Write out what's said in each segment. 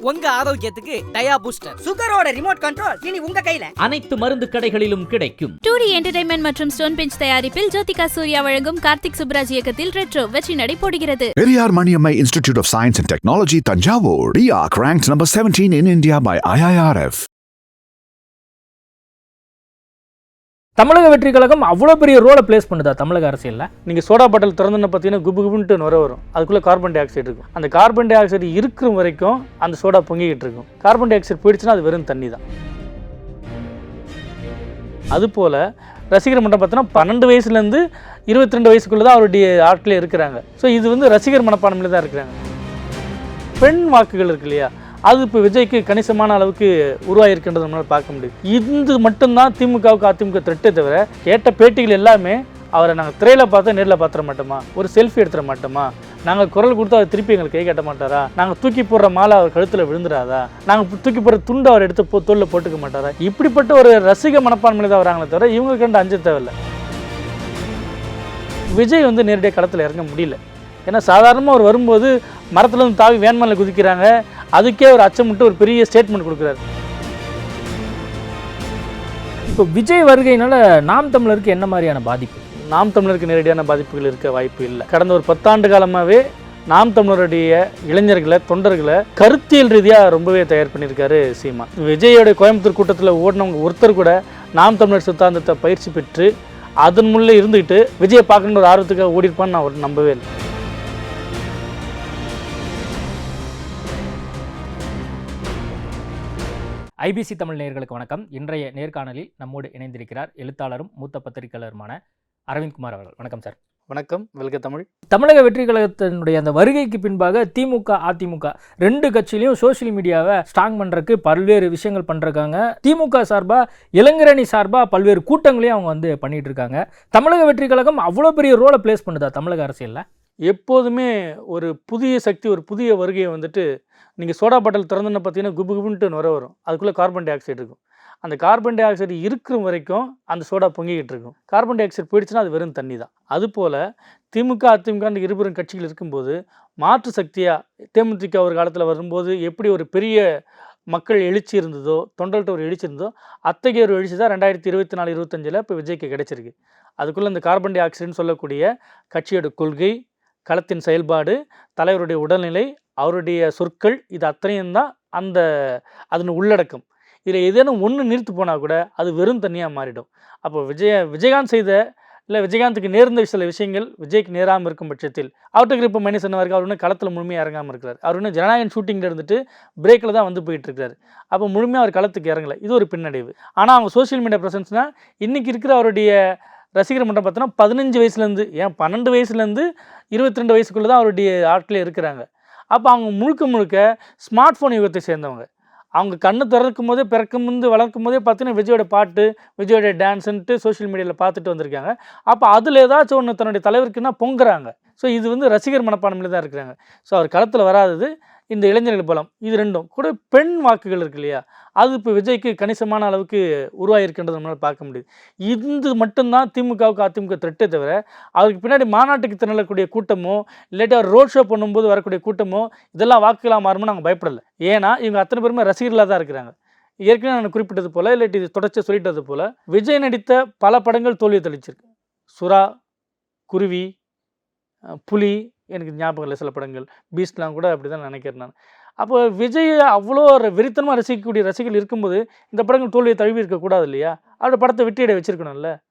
உங்க ஆரோக்கியத்துக்கு டயா பூஸ்டர் சுகரோட ரிமோட் கண்ட்ரோல் இனி உங்க கையில அனைத்து மருந்து கடைகளிலும் கிடைக்கும் டூரி என்டர்டைன்மெண்ட் மற்றும் ஸ்டோன் பெஞ்ச் தயாரிப்பில் ஜோதிகா சூர்யா வழங்கும் கார்த்திக் சுப்ராஜ் இயக்கத்தில் ரெட்ரோ வெற்றி நடை போடுகிறது Periyar Maniammai Institute of Science and Technology, Tanjavur. RIAC ranked number 17 in India by IIRF. தமிழக வெற்றி கழகம் அவ்வளோ பெரிய ரோலை ப்ளேஸ் பண்ணுதா தமிழக அரசியலில்? நீங்கள் சோடா பாட்டில் திறந்துன்னு பார்த்தீங்கன்னா குபு குபுன்ட்டு நுர வரும். அதுக்குள்ளே கார்பன் டை ஆக்சைடு இருக்கும். அந்த கார்பன் டை ஆக்சைடு இருக்கிற வரைக்கும் அந்த சோடா பொங்கிக்கிட்டு இருக்கும். கார்பன் டை ஆக்சைடு போயிடுச்சுன்னா அது வெறும் தண்ணி தான். அதுபோல் ரசிகர் மன்றம் பார்த்தோன்னா பன்னெண்டு வயசுலேருந்து இருபத்தி ரெண்டு வயசுக்குள்ளே தான் அவருடைய ஆட்களே இருக்கிறாங்க. ஸோ இது வந்து ரசிகர் மனப்பான்மையில் தான் இருக்கிறாங்க. பெண் வாக்குகள் இருக்கு இல்லையா? அது இப்போ விஜய்க்கு கணிசமான அளவுக்கு உருவாகிருக்கின்றது நம்மளால் பார்க்க முடியுது. இது மட்டும்தான் திமுகவுக்கு அதிமுக த்ரெட்டே தவிர கேட்ட பேட்டிகள் எல்லாமே அவரை நாங்கள் திரையில் பார்த்தா நேரில் பார்த்துட மாட்டோமா? ஒரு செல்ஃபி எடுத்துட மாட்டோமா? நாங்கள் குரல் கொடுத்து அவர் திருப்பி எங்களுக்கு கை கட்ட மாட்டாரா? நாங்கள் தூக்கி போடுற மாலை அவர் கழுத்தில் விழுந்துடாதா? நாங்கள் தூக்கி போடுற துண்டு அவர் எடுத்து போ தோல்ல போட்டுக்க மாட்டாரா? இப்படிப்பட்ட ஒரு ரசிக மனப்பான்மையில் தான் வராங்களே தவிர இவங்க கண்டு அஞ்ச தேவையில்லை. விஜய் வந்து நேரடியாக களத்தில் இறங்க முடியல. ஏன்னா சாதாரணமாக அவர் வரும்போது மரத்துலேருந்து தாவி வேன்மலையில் குதிக்கிறாங்க. அதுக்கே ஒரு அச்சமிட்டு ஒரு பெரிய ஸ்டேட்மெண்ட் கொடுக்குறாரு. இப்போ விஜய் வருகையினால நாம் தமிழருக்கு என்ன மாதிரியான பாதிப்பு? நாம் தமிழருக்கு நேரடியான பாதிப்புகள் இருக்க வாய்ப்பு இல்லை. கடந்த ஒரு பத்தாண்டு காலமாகவே நாம் தமிழருடைய இளைஞர்களை தொண்டர்களை கருத்தியல் ரீதியாக ரொம்பவே தயார் பண்ணியிருக்காரு சீமா. விஜயோட கோயம்புத்தூர் கூட்டத்தில் ஓடினவங்க ஒருத்தர் கூட நாம் தமிழர் சித்தாந்தத்தை பயிற்சி பெற்று அதன் முன்னே இருந்துக்கிட்டு விஜயை பார்க்கணுன்ற ஒரு ஆர்வத்துக்காக ஓடிருப்பான்னு நான் நம்பவே இல்லை. ஐபிசி தமிழ் நேயர்களுக்கு வணக்கம். இன்றைய நேர்காணலில் நம்மோடு இணைந்திருக்கிறார் எழுத்தாளரும் மூத்த பத்திரிகையாளருமான அரவிந்த்குமார் அவர்கள். வணக்கம் சார். வணக்கம். வெல்க தமிழ். தமிழக வெற்றி கழகத்தினுடைய அந்த வருகைக்கு பின்பாக திமுக அதிமுக ரெண்டு கட்சியிலையும் சோஷியல் மீடியாவை ஸ்ட்ராங் பண்ணுறதுக்கு பல்வேறு விஷயங்கள் பண்ணுறாங்க திமுக சார்பாக இளைஞரணி சார்பாக பல்வேறு கூட்டங்களையும் அவங்க வந்து பண்ணிட்டு இருக்காங்க. தமிழக வெற்றி கழகம் அவ்வளோ பெரிய ரோலை ப்ளேஸ் பண்ணுதா தமிழக அரசியலில்? எப்போதுமே ஒரு புதிய சக்தி ஒரு புதிய வருகையை வந்துட்டு நீங்கள் சோடா பாட்டில் திறந்துன்னு பார்த்தீங்கன்னா குபு குபுன்ட்டு நுர வரும். அதுக்குள்ளே கார்பன் டை ஆக்சைடு இருக்கும். அந்த கார்பன் டை ஆக்சைடு இருக்கிற வரைக்கும் அந்த சோடா பொங்கிக்கிட்டு இருக்கும். கார்பன் டை ஆக்சைடு போயிடுச்சுன்னா அது வெறும் தண்ணி தான். அதுபோல் திமுக அதிமுக இந்த இருபெரும் கட்சிகள் இருக்கும்போது மாற்று சக்தியாக தேமுதிக ஒரு காலத்தில் வரும்போது எப்படி ஒரு பெரிய மக்கள் எழுச்சி இருந்ததோ தொண்டர்கிட்ட ஒரு எழுச்சி இருந்ததோ அத்தகைய ஒரு எழுச்சி தான் ரெண்டாயிரத்தி இருபத்தி நாலு இருபத்தஞ்சில் இப்போ விஜய்க்கு கிடைச்சிருக்கு. அதுக்குள்ளே இந்த கார்பன் டை ஆக்சைடுன்னு சொல்லக்கூடிய கட்சியோட கொள்கை களத்தின் செயல்பாடு தலைவருடைய உடல்நிலை அவருடைய சொற்கள் இது அத்தனையும் தான் அந்த அதன் உள்ளடக்கம். இதில் ஏதேனும் ஒன்று நிறுத்து போனால் கூட அது வெறும் தனியாக மாறிடும். அப்போ விஜய விஜயகாந்த் செய்த இல்லை விஜயகாந்துக்கு நேர்ந்த சில விஷயங்கள் விஜய்க்கு நேராமல் இருக்கும் பட்சத்தில் அவர்கிட்ட இப்போ மைனஸ் என்ன அவர் இன்னும் களத்தில் முழுமையாக இறங்காமல் இருக்கிறார். அவர் இன்னும் ஜனநாயகன் ஷூட்டிங்கில் இருந்துட்டு பிரேக்கில் தான் வந்து போயிட்டு இருக்காரு. அப்போ முழுமையாக அவர் களத்துக்கு இறங்கலை. இது ஒரு பின்னடைவு. ஆனால் அவங்க சோஷியல் மீடியா ப்ரெசன்ஸ்னால் இன்றைக்கி இருக்கிற அவருடைய ரசிகர் மன்றம் பார்த்தோன்னா பதினஞ்சு வயசுலேருந்து ஏன் பன்னெண்டு வயசுலேருந்து இருபத்தி ரெண்டு வயசுக்குள்ளே தான் அவருடைய ஆட்களே இருக்கிறாங்க. அப்போ அவங்க முழுக்க முழுக்க ஸ்மார்ட் ஃபோன் யுகத்தை சேர்ந்தவங்க. அவங்க கண்ணு திறக்கும் போதே பிறக்கும் முந்து வளர்க்கும் போதே பார்த்தீங்கன்னா விஜயோட பாட்டு விஜயோட டான்ஸுன்ட்டு சோஷியல் மீடியாவில் பார்த்துட்டு வந்திருக்காங்க. அப்போ அதில் ஏதாச்சும் ஒன்று தன்னுடைய தலைவருக்குன்னா பொங்குறாங்க. ஸோ இது வந்து ரசிகர் மனப்பான்மையில் தான் இருக்கிறாங்க. ஸோ அவர் களத்தில் வராதது இந்த இளைஞர்கள் பலம். இது ரெண்டும். கூட பெண் வாக்குகள் இருக்கு இல்லையா? அது இப்போ விஜய்க்கு கணிசமான அளவுக்கு உருவாகிருக்கின்றது நம்மளால் பார்க்க முடியுது. இது மட்டும்தான் திமுகவுக்கு அதிமுக த்ரெட்டே தவிர அவருக்கு பின்னாடி மாநாட்டுக்கு திரளக்கூடிய கூட்டமோ இல்லாட்டி அவர் ரோட் ஷோ பண்ணும்போது வரக்கூடிய கூட்டமோ இதெல்லாம் வாக்குகளாக மாறுமோ நாங்கள் பயப்படலை. ஏன்னா இவங்க அத்தனை பேருமே ரசிகர்களாக தான் இருக்கிறாங்க. ஏற்கனவே நான் குறிப்பிட்டது போல் இல்லாட்டி இது தொடர்ச்சி சொல்லிட்டது போல் விஜய் நடித்த பல படங்கள் தோல்வி தெளிச்சிருக்கு. சுறா குருவி புலி எனக்கு ஞாபகம் இல்லை சில படங்கள். பீஸ்ட்லாம் கூட அப்படி தான் நினைக்கிறேன் நான். அப்போ விஜய் அவ்வளோ ர- வெறித்தனமாக ரசிக்கக்கூடிய ரசிகர்கள் இருக்கும்போது இந்த படங்கள் தோல்வியை தழுவி இருக்கக்கூடாது இல்லையா? அவரோட படத்தை வெற்றியடை வச்சிருக்கணும்ல.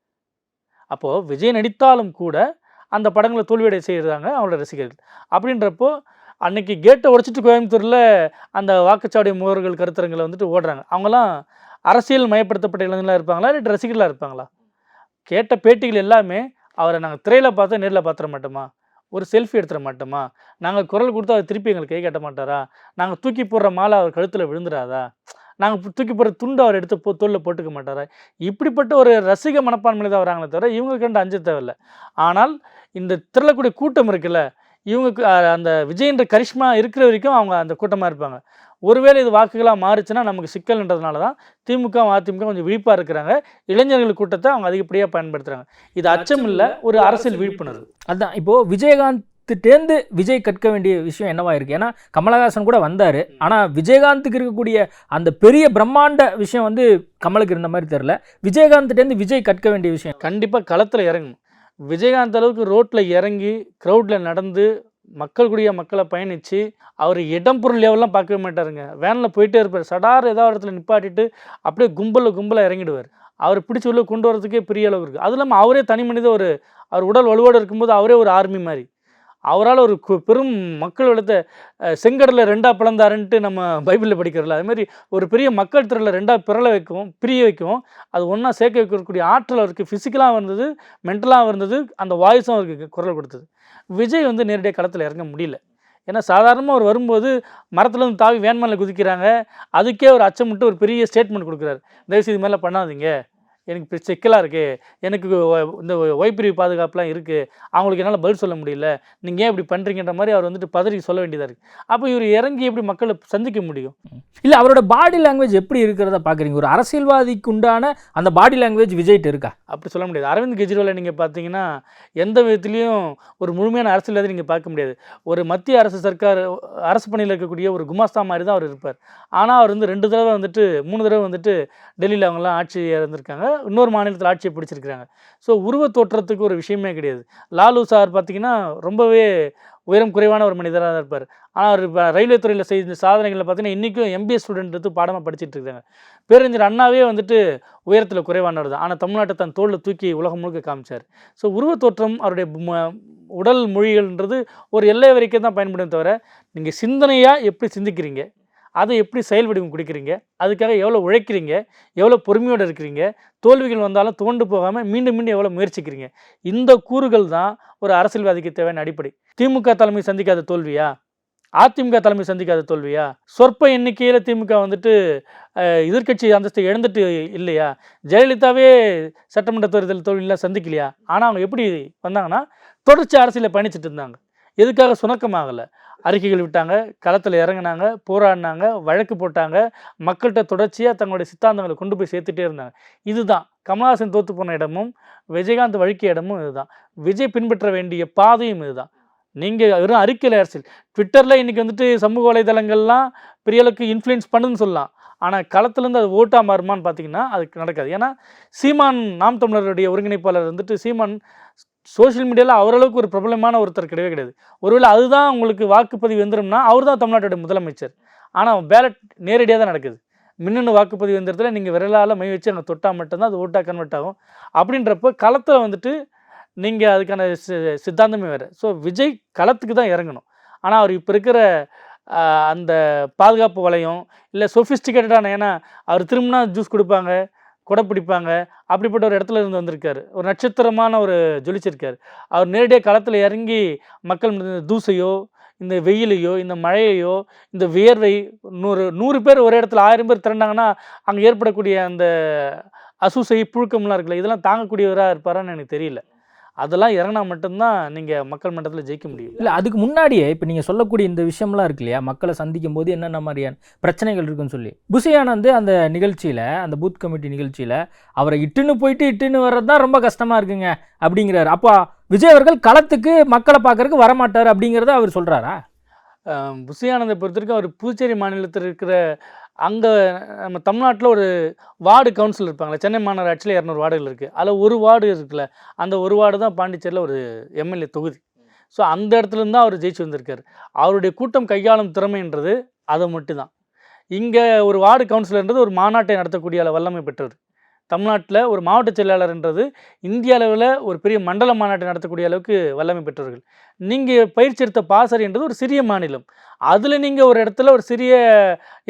அப்போது விஜய் நடித்தாலும் கூட அந்த படங்களை தோல்வியடை செய்கிறாங்க அவரோட ரசிகர்கள். அப்படின்றப்போ அன்னைக்கு கேட்டை உடைச்சிட்டு கோயம்புத்தூரில் அந்த வாக்குச்சாவடி முகவர்கள் கருத்தரங்களை வந்துட்டு ஓடுறாங்க. அவங்களாம் அரசியல் மயப்படுத்தப்பட்ட இளைஞர்களாக இருப்பாங்களா? இல்லை ரசிகர்களாக இருப்பாங்களா? கேட்ட பேட்டிகள் எல்லாமே அவரை நாங்கள் திரையில் பார்த்தா நேரில் பார்த்துட மாட்டோமா? ஒரு செல்ஃபி எடுத்துட மாட்டோமா? நாங்கள் குரல் கொடுத்து அவர் திருப்பி எங்களுக்கு கை கட்ட மாட்டாரா? நாங்கள் தூக்கி போடுற மாலை அவர் கழுத்தில் விழுந்துடாதா நாங்கள் தூக்கி போடுற துண்டு அவர் எடுத்து போ தோளில் போட்டுக்க மாட்டாரா? இப்படிப்பட்ட ஒரு ரசிக மனப்பான்மையில் தான் வராங்களே தவிர இவங்க கண்டு அஞ்ச தேவையில்லை. ஆனால் இந்த திரளக்கூடிய கூட்டம் இருக்குல்ல இவங்க அந்த விஜயன்ற கரிஷ்மா இருக்கிற வரைக்கும் அவங்க அந்த கூட்டமாக இருப்பாங்க. ஒருவேளை இது வாக்குகளாக மாறுச்சுன்னா நமக்கு சிக்கல்ன்றதுனால தான் திமுக அதிமுக கொஞ்சம் விழிப்பாக இருக்கிறாங்க. இளைஞர்கள் கூட்டத்தை அவங்க அதிகப்படியாக பயன்படுத்துகிறாங்க இது அச்சம் இல்லை ஒரு அரசியல் விழிப்புணர்வு. அதான் இப்போது விஜயகாந்த் விஜயகாந்த்டேந்து விஜய் கற்க வேண்டிய விஷயம் என்னவா இருக்கு? ஏன்னா கமலஹாசன் கூட வந்தாரு. ஆனா விஜயகாந்துக்கு இருக்கக்கூடிய அந்த பெரிய பிரம்மாண்ட விஷயம் வந்து கமலுக்கு இருந்த மாதிரி தெரியல. விஜயகாந்த்டேந்து விஜய் கற்க வேண்டிய விஷயம் கண்டிப்பாக களத்தில் இறங்கணும். விஜயகாந்த் அளவுக்கு ரோட்டில் இறங்கி க்ரௌடில் நடந்து மக்கள் கூடிய மக்களை பயணித்து அவர் இடம் பொருள் லெவல்லாம் பார்க்கவே மாட்டாருங்க. வேனில் போயிட்டே இருப்பார். சடார் ஏதாவது இடத்துல நிப்பாட்டிட்டு அப்படியே கும்பலில் கும்பலாக இறங்கிடுவார். அவர் பிடிச்சி உள்ளே கொண்டு வரதுக்கே பெரிய அளவு இருக்குது அது இல்லாமல் அவரே தனி மனித ஒரு அவர் உடல் வலுவோடு இருக்கும்போது அவரே ஒரு ஆர்மி மாதிரி. அவரால் ஒரு கு- பெரும் மக்கள் வளத்தை செங்கடலில் ரெண்டாக பிளந்தாருன்ட்டு நம்ம பைபிளில் படிக்கிறோம்ல. அதுமாரி ஒரு பெரிய மக்கள் திரளை ரெண்டாக பிறல வைக்கும் பிரிய வைக்கும் அது ஒன்றா சேர்க்க வைக்கக்கூடிய ஆற்றல் அவருக்கு ஃபிசிக்கலாக இருந்தது மென்டலாக இருந்தது அந்த வாய்ஸும் அவருக்கு குரல் கொடுத்தது. விஜய் வந்து நேரடியாக களத்தில் இறங்க முடியல. ஏன்னா சாதாரணமாக அவர் வரும்போது மரத்துலேருந்து தாவி வேன்மேல குதிக்கிறாங்க அதுக்கே ஒரு அச்சமிட்டு ஒரு பெரிய ஸ்டேட்மெண்ட் கொடுக்குறாரு. தயவுசெய்து இது மாதிரிலாம் பண்ணாதீங்க. எனக்கு சிக்கலாக இருக்குது எனக்கு இந்த ஒய்பிரிவு பாதுகாப்புலாம் இருக்குது அவங்களுக்கு என்னால் பதில் சொல்ல முடியல. நீங்கள் ஏன் இப்படி பண்ணுறீங்கன்ற மாதிரி அவர் வந்துட்டு பதறி சொல்ல வேண்டியதாக இருக்குது அப்போ இவர் இறங்கி எப்படி மக்களை சந்திக்க முடியும்? இல்ல அவரோட பாடி லாங்குவேஜ் எப்படி இருக்கிறத பாக்குறீங்க? ஒரு அரசியல்வாதிக்கு உண்டான அந்த பாடி லாங்குவேஜ் விஜய்ட்டு இருக்கா? அப்படி சொல்ல முடியாது. அரவிந்த் கெஜ்ரிவாலை நீங்கள் பார்த்தீங்கன்னா எந்த விதத்துலேயும் ஒரு முழுமையான அரசியல்வாதி நீங்கள் பார்க்க முடியாது. ஒரு மத்திய அரசு சர்க்கார் அரசு பணியில் இருக்கக்கூடிய ஒரு குமாஸ்தா மாதிரி தான் அவர் இருப்பார். ஆனால் அவர் வந்து ரெண்டு தடவை வந்துட்டு மூணு தடவை வந்துட்டு டெல்லியில் அவங்களாம் ஆட்சி இறந்துருக்காங்க இன்னொரு மாநிலத்தில் ஆட்சியை பிடிச்சிருக்கிறாங்க. ஸோ உருவத் தோற்றத்துக்கு ஒரு விஷயமே கிடையாது. லாலு சார் பார்த்தீங்கன்னா ரொம்பவே உயரம் குறைவான ஒரு மனிதராக தான் இருப்பார். ஆனால் அவர் இப்போ ரயில்வே துறையில் செய்த சாதனைகளை பார்த்தீங்கன்னா இன்றைக்கும் எம்பிஎஸ் ஸ்டூடெண்ட் எடுத்து பாடமாக படிச்சுட்டு இருக்காங்க. பேரறிஞர் அண்ணாவே வந்துட்டு உயரத்தில் குறைவானவர் தான். ஆனால் தமிழ்நாட்டை தன் தோளில் தூக்கி உலகம் முழுக்க காமிச்சார். ஸோ உருவ தோற்றம் அவருடைய உடல் மொழிகள்ன்றது ஒரு எல்லை வரைக்கும் தான் பயன்படும் தவிர நீங்கள் சிந்தனையாக எப்படி சிந்திக்கிறீங்க? அதை எப்படி செயல் வடிவம் கொடுக்குறீங்க? அதுக்காக எவ்வளோ உழைக்கிறீங்க? எவ்வளோ பொறுமையோடு இருக்கிறீங்க? தோல்விகள் வந்தாலும் தோண்டு போகாமல் மீண்டும் மீண்டும் எவ்வளோ முயற்சிக்கிறீங்க? இந்த கூறுகள் தான் ஒரு அரசியல்வாதிக்கு தேவையான அடிப்படை. திமுக தலைமை சந்திக்காத தோல்வியா? அதிமுக தலைமை சந்திக்காத தோல்வியா? சொற்ப எண்ணிக்கையில் திமுக வந்துட்டு எதிர்கட்சி எதிர்க்கட்சி இழந்துட்டு இல்லையா? ஜெயலலிதாவே சட்டமன்ற தேர்தல் தோல்வியெலாம் சந்திக்கலையா? ஆனால் அவங்க எப்படி வந்தாங்கன்னா தொடர்ச்சி அரசியலில் பயணிச்சுட்டு இருந்தாங்க. எதுக்காக சுணக்கமாகலை? அறிக்கைகள் விட்டாங்க களத்தில் இறங்குனாங்க போராடினாங்க வழக்கு போட்டாங்க மக்கள்கிட்ட தொடர்ச்சியாக தங்களுடைய சித்தாந்தங்களை கொண்டு போய் சேர்த்துட்டே இருந்தாங்க. இதுதான். கமல்ஹாசன் தோற்று போன இடமும் விஜயகாந்த் வழுக்கிய இடமும் இதுதான். விஜய் பின்பற்ற வேண்டிய பாதையும் இதுதான். நீங்கள் வெறும் அறிக்கையில் அரசியல். ட்விட்டரில் இன்றைக்கி வந்துட்டு சமூக வலைதளங்கள்லாம் பெரிய அளவுக்கு இன்ஃப்ளூயன்ஸ் பண்ணுன்னு சொல்லலாம் ஆனால் களத்துலேருந்து அது ஓட்டாக மாறுமான்னு பார்த்தீங்கன்னா அதுக்கு நடக்காது. ஏன்னா சீமான் நாம் தமிழருடைய ஒருங்கிணைப்பாளர் வந்துட்டு சீமான் சோஷியல் மீடியாவில் அவரளவுக்கு ஒரு பிரபலமான ஒருத்தர் கிடையவே கிடையாது. ஒருவேளை அதுதான் உங்களுக்கு வாக்குப்பதிவு எந்திரம்னா அவர் தான் தமிழ்நாட்டோட முதலமைச்சர். ஆனால் பேலட் நேரடியாக தான் நடக்குது. மின்னணு வாக்குப்பதிவு எந்திரத்தில் நீங்கள் விரலால் மை வச்சு அங்கே தொட்டால் மட்டும்தான் அது ஓட்டாக கன்வெர்ட் ஆகும். அப்படின்றப்போ களத்தில் வந்துட்டு நீங்கள் அதுக்கான சி- சித்தாந்தமே வேறு. ஸோ விஜய் களத்துக்கு தான் இறங்கணும். ஆனால் அவர் இப்போ இருக்கிற அந்த பாதுகாப்பு வளையம் இல்லை சொஃபிஸ்டிகேட்டடான ஏன்னா அவர் திரும்பினா ஜூஸ் கொடுப்பாங்க. கொடை பிடிப்பாங்க. அப்படிப்பட்ட ஒரு இடத்துல இருந்து வந்திருக்காரு. ஒரு நட்சத்திரமான ஒரு ஜொலிச்சிருக்காரு. அவர் நேரடியாக களத்தில் இறங்கி மக்கள் இந்த தூசையோ இந்த வெயிலையோ இந்த மழையையோ இந்த வியர்வை நூறு நூறு பேர் ஒரு இடத்துல ஆயிரம் பேர் திரண்டாங்கன்னா அங்கே ஏற்படக்கூடிய அந்த அசூசை புழுக்கம்லாம் இருக்குல்ல இதெல்லாம் தாங்கக்கூடியவராக இருப்பாரான்னு எனக்கு தெரியல. அதெல்லாம் இறங்கினா மட்டும்தான் நீங்கள் மக்கள் மன்றத்தில் ஜெயிக்க முடியும். இல்லை அதுக்கு முன்னாடியே இப்போ நீங்கள் சொல்லக்கூடிய இந்த விஷயம்லாம் இருக்கு இல்லையா? மக்களை சந்திக்கும் போது என்னென்ன மாதிரியான பிரச்சனைகள் இருக்குன்னு சொல்லி. புசியானந்து அந்த நிகழ்ச்சியில் அந்த பூத் கமிட்டி நிகழ்ச்சியில் அவரை இட்டுன்னு போயிட்டு இட்டுன்னு வர்றது தான் ரொம்ப கஷ்டமாக இருக்குங்க அப்படிங்கிறாரு. அப்போ விஜய் அவர்கள் களத்துக்கு மக்களை பார்க்கறதுக்கு வரமாட்டார் அப்படிங்கிறத அவர் சொல்கிறாரா அஹ் புசியானந்தை பொறுத்த வரைக்கும் அவர் புதுச்சேரி மாநிலத்தில் இருக்கிற அங்கே நம்ம தமிழ்நாட்டில் ஒரு வார்டு கவுன்சில் இருப்பாங்களே சென்னை மாநகராட்சியில் இரநூறு வார்டுகள் இருக்குது அதில் ஒரு வார்டு இருக்குல்ல அந்த ஒரு வார்டு தான் பாண்டிச்சேரியில் ஒரு எம்எல்ஏ தொகுதி. ஸோ அந்த இடத்துலருந்து தான் அவர் ஜெயிச்சு வந்திருக்கார். அவருடைய கூட்டம் கையாளும் திறமைன்றது அதை மட்டும்தான். இங்கே ஒரு வார்டு கவுன்சிலர்ன்றது ஒரு மாநாட்டை நடத்தக்கூடிய வல்லமை பெற்றவர். தமிழ்நாட்டில் ஒரு மாவட்ட செயலாளர்ன்றது இந்திய அளவில் ஒரு பெரிய மண்டல மாநாட்டை நடத்தக்கூடிய அளவுக்கு வல்லமை பெற்றவர்கள். நீங்கள் பயிற்சி எடுத்த பாசறைன்றது ஒரு சிறிய மாநிலம். அதில் நீங்கள் ஒரு இடத்துல ஒரு சிறிய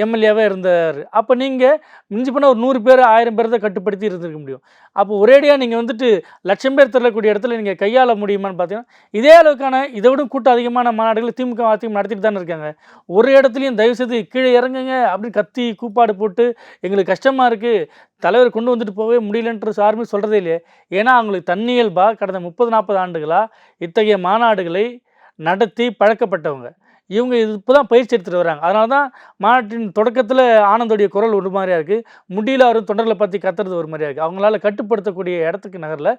எம்எல்ஏவாக இருந்தார். அப்போ நீங்கள் மிஞ்சி போனால் ஒரு நூறு பேர் ஆயிரம் பேர் தான் கட்டுப்படுத்தி இருந்திருக்க முடியும். அப்போ ஒரேடியாக நீங்கள் வந்துட்டு லட்சம் பேர் தரக்கூடிய இடத்துல நீங்கள் கையாள முடியுமான்னு பார்த்தீங்கன்னா இதே அளவுக்கான இதை விட கூட்டம் அதிகமான மாநாடுகள் திமுக அதிமுக நடத்திட்டு தானே இருக்காங்க. ஒரு இடத்துலையும் தயவுசெய்து கீழே இறங்குங்க அப்படின்னு கத்தி கூப்பாடு போட்டு எங்களுக்கு கஷ்டமாக இருக்குது தலைவர் கொண்டு வந்துட்டு போகவே முடியலன்ற யாருமே சொல்கிறதே இல்லையே. ஏன்னா அவங்களுக்கு தன்னியல்பா கடந்த முப்பது நாற்பது ஆண்டுகளாக இத்தகைய மாநாடுகளை நடத்தி பழக்கப்பட்டவங்க. இவங்க இது இப்போ தான் பயிற்சி எடுத்துகிட்டு வராங்க. அதனால தான் மாநாட்டின் தொடக்கத்தில் ஆனந்தோடைய குரல் ஒரு மாதிரியா இருக்குது முடியல அவரும் தொண்டர்களை பற்றி கத்துறது ஒரு மாதிரியா இருக்குது அவங்களால கட்டுப்படுத்தக்கூடிய இடத்துக்கு நகரில்.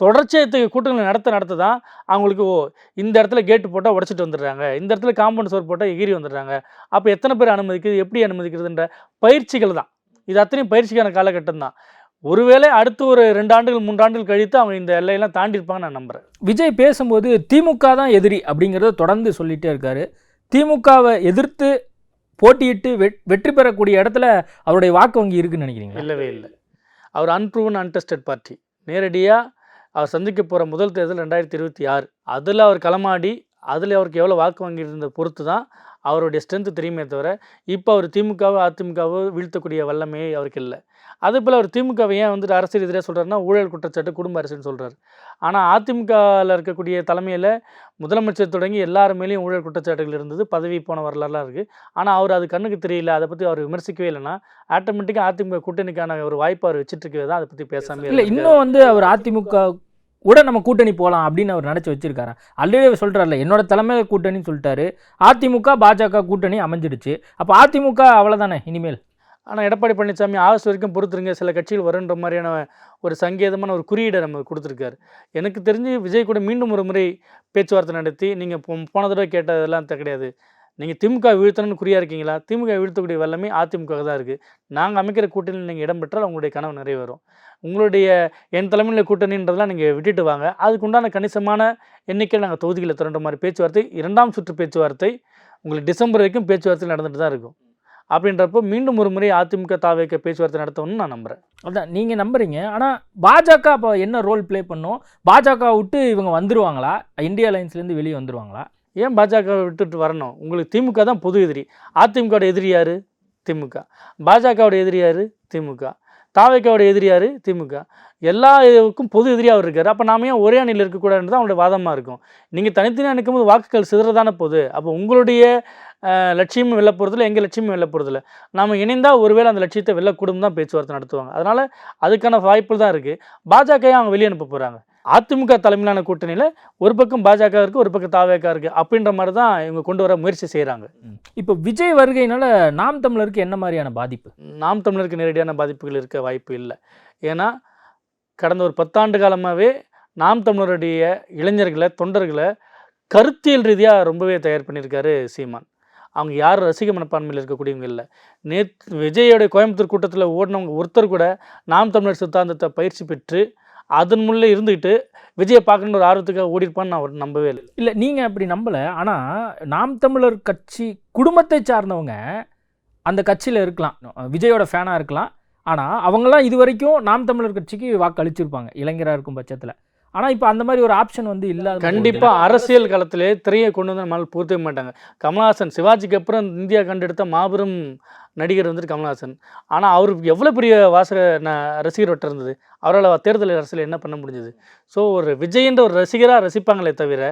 தொடர்ச்சியத்துக்கு கூட்டங்களை நடத்த நடத்த தான் அவங்களுக்கு ஓ இந்த இடத்துல கேட்டு போட்டால் உடச்சிட்டு வந்துடுறாங்க. இந்த இடத்துல காம்பவுண்ட் சோர் போட்டால் எகிரி வந்துடுறாங்க. அப்போ எத்தனை பேர் அனுமதிக்குது எப்படி அனுமதிக்கிறதுன்ற பயிற்சிகள் தான். இது அத்தனையும் பயிற்சிக்கான காலகட்டம் தான். ஒருவேளை அடுத்து ஒரு ரெண்டு ஆண்டுகள் மூன்று ஆண்டுகள் கழித்து அவங்க இந்த எல்லையெல்லாம் தாண்டிருப்பாங்க நான் நம்புகிறேன் விஜய் பேசும்போது திமுக தான் எதிரி அப்படிங்கிறத தொடர்ந்து சொல்லிட்டே இருக்காரு. திமுகவை எதிர்த்து போட்டியிட்டு வெற்றி பெறக்கூடிய இடத்துல அவருடைய வாக்கு வங்கி இருக்குன்னு நினைக்கிறீங்களா? இல்லவே இல்லை. அவர் அன்ப்ரூவன் அன்டெஸ்டட் பார்ட்டி நேரடியாக அவர் சந்திக்க போகிற முதல் தேர்தல் ரெண்டாயிரத்தி இருபத்தி ஆறு. அதில் அவர் களமாடி அதில் அவருக்கு எவ்வளோ வாக்கு வாங்கியிருந்த பொறுத்து தான் அவருடைய ஸ்ட்ரென்த்து தெரியுமே தவிர இப்போ அவர் திமுகவோ அதிமுகவோ வீழ்த்தக்கூடிய வல்லமையே அவருக்கு இல்லை. அதே போல் அவர் திமுகவை ஏன் வந்துட்டு அரசியல் எதிராக சொல்கிறாருன்னா ஊழல் குற்றச்சாட்டு குடும்ப அரசுன்னு சொல்கிறார் ஆனால் அதிமுகவில் இருக்கக்கூடிய தலைமையில் முதலமைச்சர் தொடங்கி எல்லார் மேலேயும் ஊழல் குற்றச்சாட்டுகள் இருந்தது பதவி போன வரலாறுலாம் இருக்குது ஆனால் அவர் அது கண்ணுக்கு தெரியல அதை பற்றி அவர் விமர்சிக்கவே இல்லைன்னா ஆட்டோமேட்டிக்காக அதிமுக கூட்டணிக்கான ஒரு வாய்ப்பு அவர் வச்சுட்டு தான் அதை பற்றி பேசாமல் இல்லை இன்னும் வந்து அவர் அதிமுக கூட நம்ம கூட்டணி போகலாம் அப்படின்னு அவர் நினச்சி வச்சிருக்காரு? ஆல்ரெடி சொல்கிறார்ல என்னோட தலைமையில் கூட்டணின்னு சொல்லிட்டாரு. அதிமுக பாஜக கூட்டணி அமைஞ்சிடுச்சு. அப்போ அதிமுக அவ்வளோதானே இனிமேல்? ஆனால் எடப்பாடி பழனிசாமி ஆகஸ்ட் வரைக்கும் பொறுத்துருங்க சில கட்சிகள் வருன்ற மாதிரியான ஒரு சங்கேதமான ஒரு குறியீடை நம்ம கொடுத்துருக்காரு. எனக்கு தெரிஞ்சு விஜய் கூட மீண்டும் ஒரு முறை பேச்சுவார்த்தை நடத்தி நீங்கள் போன தடவை கேட்டதெல்லாம் த- கிடையாது. நீங்கள் திமுக வீழ்த்தணும்னு குறியாக இருக்கீங்களா? திமுக வீழ்த்தக்கூடிய வல்லமை அதிமுக தான் இருக்குது நாங்கள் அமைக்கிற கூட்டணியில் நீங்கள் இடம் பெற்றால் உங்களுடைய கனவு நிறைவேறும். உங்களுடைய என் தலைமையில் கூட்டணின்றதெல்லாம் நீங்கள் விட்டுட்டு வாங்க. அதுக்கு உண்டான கணிசமான எண்ணிக்கையில் நாங்கள் தொகுதிகளை திரண்ட மாதிரி பேச்சுவார்த்தை இரண்டாம் சுற்று பேச்சுவார்த்தை உங்களுக்கு டிசம்பர் வரைக்கும் பேச்சுவார்த்தை நடந்துட்டு தான் இருக்கும். அப்படின்றப்போ மீண்டும் ஒரு முறை அதிமுக தாவேக்க பேச்சுவார்த்தை நடத்தணும்னு நான் நம்புகிறேன் அதான் நீங்கள் நம்புறீங்க. ஆனால் பாஜக அப்போ என்ன ரோல் ப்ளே பண்ணும்? பாஜக விட்டு இவங்க வந்துருவாங்களா? இந்தியா அலைன்ஸ்லேருந்து வெளியே வந்துருவாங்களா? ஏன் பாஜக விட்டுட்டு வரணும்? உங்களுக்கு திமுக தான் பொது எதிரி. அதிமுகவோட எதிரி யாரு? திமுக. பாஜகவோட எதிரி யாரு? திமுக. தாவேக்காவோட எதிரி யாரு? திமுக. எல்லா இதுக்கும் பொது எதிரியாக அவர் இருக்கார். அப்போ நாம ஏன் ஒரே அணியில் இருக்கக்கூடாதுன்றது அவங்களோட வாதமாக இருக்கும். நீங்கள் தனித்தனியாக நிற்கும்போது வாக்குகள் சிதறதானே போகுது. அப்போ உங்களுடைய லட்சியமும் வெல்ல போகிறதில்ல எங்கள் லட்சியமும் வெல்ல போகிறதில்ல நாம் இணைந்தால் ஒருவேளை அந்த லட்சியத்தை வெல்லக்கூடும் தான் பேச்சுவார்த்தை நடத்துவாங்க. அதனால் அதுக்கான வாய்ப்புகள் தான் இருக்குது பாஜக அவங்க வெளியே அனுப்ப போகிறாங்க அதிமுக தலைமையிலான கூட்டணியில் ஒரு பக்கம் பாஜக இருக்குது ஒரு பக்கம் தாவேக்கா இருக்குது அப்படின்ற மாதிரி தான் இவங்க கொண்டு வர முயற்சி செய்கிறாங்க இப்போ விஜய் வருகையினால நாம் தமிழருக்கு என்ன மாதிரியான பாதிப்பு? நாம் தமிழருக்கு நேரடியான பாதிப்புகள் இருக்க வாய்ப்பு இல்லை. ஏன்னா கடந்த ஒரு பத்தாண்டு காலமாகவே நாம் தமிழருடைய இளைஞர்களை தொண்டர்களை கருத்தியல் ரீதியாக ரொம்பவே தயார் பண்ணியிருக்காரு சீமான். அவங்க யாரும் ரசிக மனப்பான்மையில் இருக்கக்கூடியவங்க இல்லை. நேத் விஜயோடைய கோயம்புத்தூர் கூட்டத்தில் ஓடினவங்க ஒருத்தர் கூட நாம் தமிழர் சித்தாந்தத்தை பயிற்சி பெற்று அதன் முள்ளே இருந்துக்கிட்டு விஜயை பார்க்கணுன்ற ஒரு ஆர்வத்துக்காக ஓடிருப்பான்னு நான் நம்பவே இல்லை. இல்லை நீங்கள் அப்படி நம்பலை. ஆனால் நாம் தமிழர் கட்சி குடும்பத்தை சார்ந்தவங்க அந்த கட்சியில் இருக்கலாம். விஜயோட ஃபேனாக இருக்கலாம். ஆனால் அவங்களாம் இது வரைக்கும் நாம் தமிழர் கட்சிக்கு வாக்களிச்சிருப்பாங்க. இளைஞராக இருக்கும் பட்சத்தில். ஆனால் இப்போ அந்த மாதிரி ஒரு ஆப்ஷன் வந்து இல்லாத கண்டிப்பாக அரசியல் களத்திலே திரையை கொண்டு வந்து நம்மளால் பூர்த்தவே மாட்டாங்க. கமல்ஹாசன் சிவாஜிக்கு அப்புறம் இந்தியா கண்டெடுத்த மாபெரும் நடிகர் வந்துட்டு கமல்ஹாசன். ஆனால் அவருக்கு எவ்வளோ பெரிய வாசக ந ரசிகர் வட்டம் இருந்தது. அவரால் தேர்தல் அரசியல் என்ன பண்ண முடிஞ்சது? ஸோ ஒரு விஜயன்ற ஒரு ரசிகராக ரசிப்பாங்களே தவிர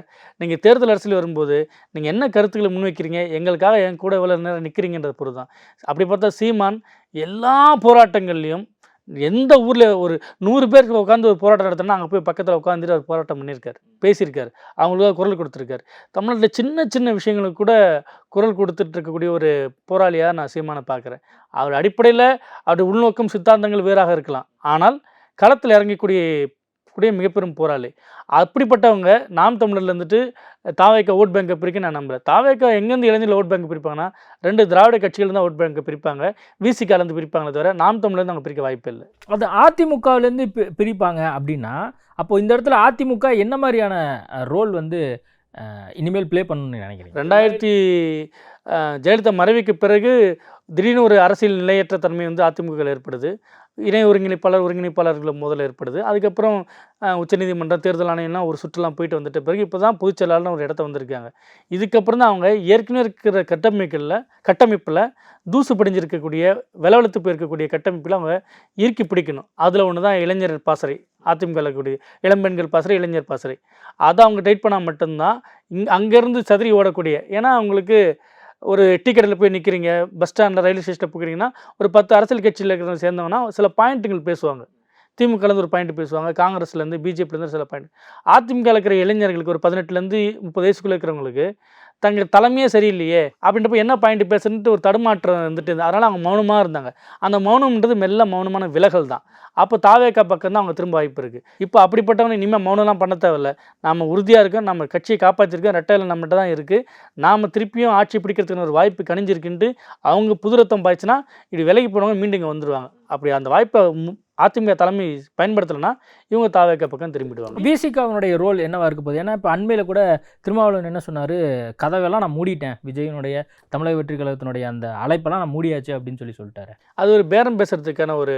நீங்கள் தேர்தல் அரசியல் வரும்போது நீங்கள் என்ன கருத்துக்களை முன்வைக்கிறீங்க? எங்களுக்காக என் கூட எவ்வளோ நேரம் நிற்கிறீங்கன்றது பொறுத்து தான் அப்படி பார்த்தா சீமான் எல்லா போராட்டங்கள்லையும் எந்த ஊரில் ஒரு நூறு பேருக்கு உட்காந்து ஒரு போராட்டம் நடத்தினா அங்கே போய் பக்கத்தில் உட்காந்துட்டு அவர் போராட்டம் பண்ணியிருக்காரு. பேசியிருக்காரு. அவங்களுக்காக குரல் கொடுத்துருக்காரு. தமிழ்நாட்டில் சின்ன சின்ன விஷயங்களுக்கு கூட குரல் கொடுத்துட்டு இருக்கக்கூடிய ஒரு போராளியாக நான் சீமானை பார்க்குறேன். அவர் அடிப்படையில் அவருடைய உள்நோக்கம் சித்தாந்தங்கள் வேறாக இருக்கலாம். ஆனால் களத்தில் இறங்கக்கூடிய கூடிய மிகப்பெரும் போராளி. அப்படிப்பட்டவங்க நாம் தமிழர்ல இருந்துட்டு தாவேக்கா ஓட் பேங்கை பிரிக்க நான் நம்புறேன் தாவேக்கா எங்கேருந்து இளைஞர்கள் ஓட் பேங்க் பிரிப்பாங்கன்னா ரெண்டு திராவிட கட்சிகள் தான் ஓட் பேங்கை பிரிப்பாங்க. விசிகாலேருந்து பிரிப்பாங்களே தவிர நாம் தமிழ்லேருந்து அவங்க பிரிக்க வாய்ப்பு இல்லை. அது அதிமுகவிலேருந்து பிரிப்பாங்க அப்படின்னா அப்போ இந்த இடத்துல அதிமுக என்ன மாதிரியான ரோல் வந்து இனிமேல் ப்ளே பண்ணணும்னு நினைக்கிறீங்க? ரெண்டாயிரத்தி ஜெயலலிதா மறைவுக்கு பிறகு திடீர்னு ஒரு அரசியல் நிலையற்ற தன்மை வந்து அதிமுகவில் ஏற்படுது. இணை ஒருங்கிணைப்பாளர் ஒருங்கிணைப்பாளர்கள் முதல்ல ஏற்படுது. அதுக்கப்புறம் உச்சநீதிமன்றம் தேர்தல் ஆணையம்னா ஒரு சுற்றுலாம் போயிட்டு வந்துட்ட பிறகு இப்போ தான் பொதுச் செயலாளர்னு ஒரு இடத்த வந்திருக்காங்க. இதுக்கப்புறம் தான் அவங்க ஏற்கனவே இருக்கிற கட்டமைப்பில் கட்டமைப்பில் தூசு படிஞ்சிருக்கக்கூடிய விளவெழுத்து போயிருக்கக்கூடிய கட்டமைப்பில் அவங்க இறுக்கி பிடிக்கணும். அதில் ஒன்று தான் இளைஞர் பாசறை அதிமுக இருக்கக்கூடிய இளம்பெண்கள் பாசறை இளைஞர் பாசறை. அதை அவங்க டைட் பண்ணால் மட்டும்தான் இங் அங்கேருந்து சதுரி ஓடக்கூடிய ஏன்னா அவங்களுக்கு ஒரு டிக்கெட்டில் போய் நிற்கிறீங்க பஸ் ஸ்டாண்டில் ரயில்வே ஸ்டேஷனில் போகிறீங்கன்னா ஒரு பத்து அரசியல் கட்சியில் இருக்கிறவங்க சேர்ந்தவங்கன்னா சில பாயிண்ட்டுகள் பேசுவாங்க. திமுகலேருந்து ஒரு பாயிண்ட் பேசுவாங்க காங்கிரஸ்லேருந்து பிஜேபிலேருந்து சில பாயிண்ட். அதிமுக இருக்கிற இளைஞர்களுக்கு ஒரு பதினெட்டுலேருந்து முப்பது வயசுக்குள்ளே இருக்கிறவங்களுக்கு தங்கள் தலைமையே சரியில்லையே அப்படின்றப்ப என்ன பாயிண்ட் பேசுன்ட்டு ஒரு தடுமாற்றம் வந்துட்டு இருந்தது. அதனால் அவங்க மௌனமாக இருந்தாங்க. அந்த மௌனம்ன்றது மெல்ல மௌனமான விலகல் தான். அப்போ தாவேக்கா பக்கம் தான் அவங்க திரும்ப வாய்ப்பு இருக்குது இப்போ அப்படிப்பட்டவங்க இனிமேல் மௌனம்லாம் பண்ண தேவையில்ல. நம்ம உறுதியாக இருக்கோம். நம்ம கட்சியை காப்பாற்றிருக்கோம் ரெட்டையில் நம்மகிட்ட தான் இருக்குது நாம் திருப்பியும் ஆட்சி பிடிக்கிறதுக்கு ஒரு வாய்ப்பு கணிஞ்சிருக்குன்ட்டு அவங்க புது ரத்தம் பாய்ச்சினா இப்படி விலகி போனவங்க மீண்டும் இங்கே வந்துடுவாங்க அப்படி அந்த வாய்ப்பை மு- அதிமுக தலைமை பயன்படுத்தலைன்னா இவங்க தாவேக்கா பக்கம் திரும்பிடுவாங்க. விசிகாவினுடைய ரோல் என்னவா இருக்க போகுது? ஏன்னா இப்போ அண்மையில் கூட திருமாவளவன் என்ன சொன்னார்? கதவெல்லாம் நான் மூடிட்டேன். விஜயனுடைய தமிழக வெற்றி கழகத்தினுடைய அந்த அழைப்பெல்லாம் நான் மூடியாச்சு அப்படின்னு சொல்லி சொல்லிட்டாரு. அது ஒரு பேரம் பேசுறதுக்கான ஒரு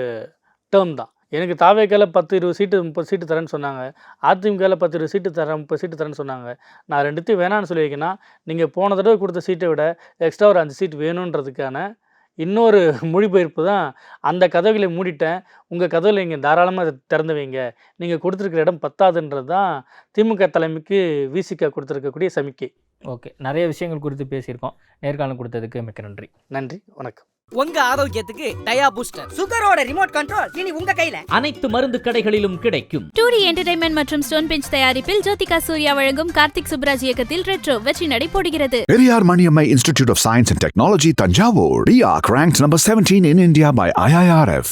டேர்ம் தான். எனக்கு தாவேக்கால பத்து இருபது சீட்டு முப்பது சீட்டு தரேன்னு சொன்னாங்க. அதிமுகவில் பத்து இருபது சீட்டு தரேன் முப்பது சீட்டு தரேன்னு சொன்னாங்க. நான் ரெண்டுத்தையும் வேணான்னு சொல்லியிருக்கேன்னா நீங்கள் போன தடவை கொடுத்த சீட்டை விட எக்ஸ்ட்ரா ஒரு அஞ்சு சீட் வேணுன்றதுக்கான இன்னொரு மொழிபெயர்ப்பு தான் அந்த கதவுகளை மூடிட்டேன். உங்கள் கதவுல நீங்கள் தாராளமாக திறந்து வைங்க. நீங்கள் கொடுத்துருக்கிற இடம் பத்தாதுன்றது தான் திமுக தலைமைக்கு விசிகா கொடுத்துருக்கக்கூடிய சமிக்கை. ஓகே. நிறைய விஷயங்கள் குறித்து பேசியிருக்கோம். நேர்காணல் கொடுத்ததுக்கு மிக்க நன்றி. நன்றி. வணக்கம். உங்க ஆரோக்கியத்துக்கு டயா பூஸ்டர் சுகரோட ரிமோட் கண்ட்ரோல் இனி உங்க கையில அனைத்து மருந்து கடைகளிலும் கிடைக்கும் டூ டி என்டர்டைன்மெண்ட் மற்றும் ஸ்டோன் பெஞ்ச் தயாரிப்பில் ஜோதிகா சூர்யா வழங்கும் கார்த்திக் சுப்ராஜ் இயக்கத்தில் ரெட்ரோ வெற்றி நடை போடுகிறது Periyar Maniammai Institute of Science and Technology, Tanjavur. RIAC ranked number 17 in India by IIRF.